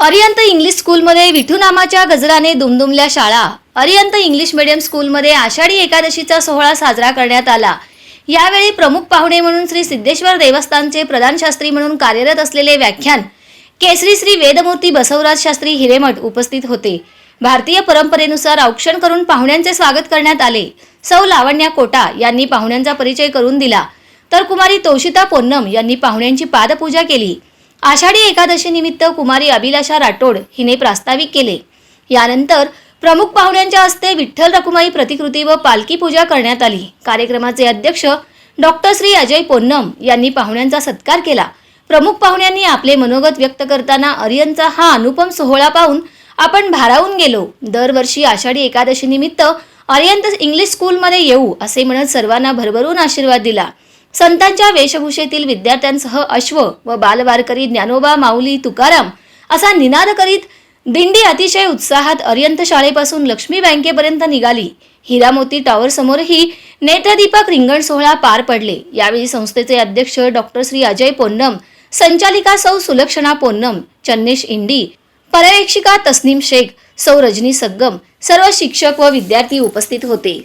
अरियंत English स्कूलमध्ये विठू नामाच्या गजराने दुमदुमल्या शाळा. अरियंत English medium स्कूलमध्ये आषाढी एकादशीचा सोहळा साजरा करण्यात आला. यावेळी प्रमुख पाहुणे म्हणून श्री सिद्धेश्वर देवस्थानचे प्रधानशास्त्री म्हणून कार्यरत असलेले व्याख्यान केसरी श्री वेदमूर्ती बसवराज शास्त्री हिरेमठ उपस्थित होते. भारतीय परंपरेनुसार औक्षण करून पाहुण्यांचे स्वागत करण्यात आले. सौ लावण्या कोटा यांनी पाहुण्यांचा परिचय करून दिला. तर कुमारी तोषिता पोन्नम यांनी पाहुण्यांची पादपूजा केली. आषाढी एकादशीनिमित्त कुमारी अभिलाषा राठोड हिने प्रास्ताविक केले. यानंतर प्रमुख पाहुण्यांच्या हस्ते विठ्ठल रखुमाई प्रतिकृती व पालखी पूजा करण्यात आली. कार्यक्रमाचे अध्यक्ष डॉक्टर श्री अजय पोन्नम यांनी पाहुण्यांचा सत्कार केला. प्रमुख पाहुण्यांनी आपले मनोगत व्यक्त करताना अरियनचा हा अनुपम सोहळा पाहून आपण भारावून गेलो. दरवर्षी आषाढी एकादशीनिमित्त अरियंत इंग्लिश स्कूलमध्ये येऊ असे म्हणत सर्वांना भरभरून आशीर्वाद दिला. संतांच्या वेशभूषेतील विद्यार्थ्यांसह अश्व व बालवारकरी ज्ञानोबा माऊली तुकाराम असा निनाद करीत दिंडी अतिशय उत्साहात अरियंत शाळेपासून लक्ष्मी बँकेपर्यंत निघाली. हिरामोती टॉवर समोरही नेत्रदीपक रिंगण सोहळा पार पडले. यावेळी संस्थेचे अध्यक्ष डॉक्टर श्री अजय पोन्नम संचालिका सौ सुलक्षणा पोन्नम चन्नेश इंडी पर्यवेक्षिका तस्नीम शेख सौ रजनी सग्गम सर्व शिक्षक व विद्यार्थी उपस्थित होते.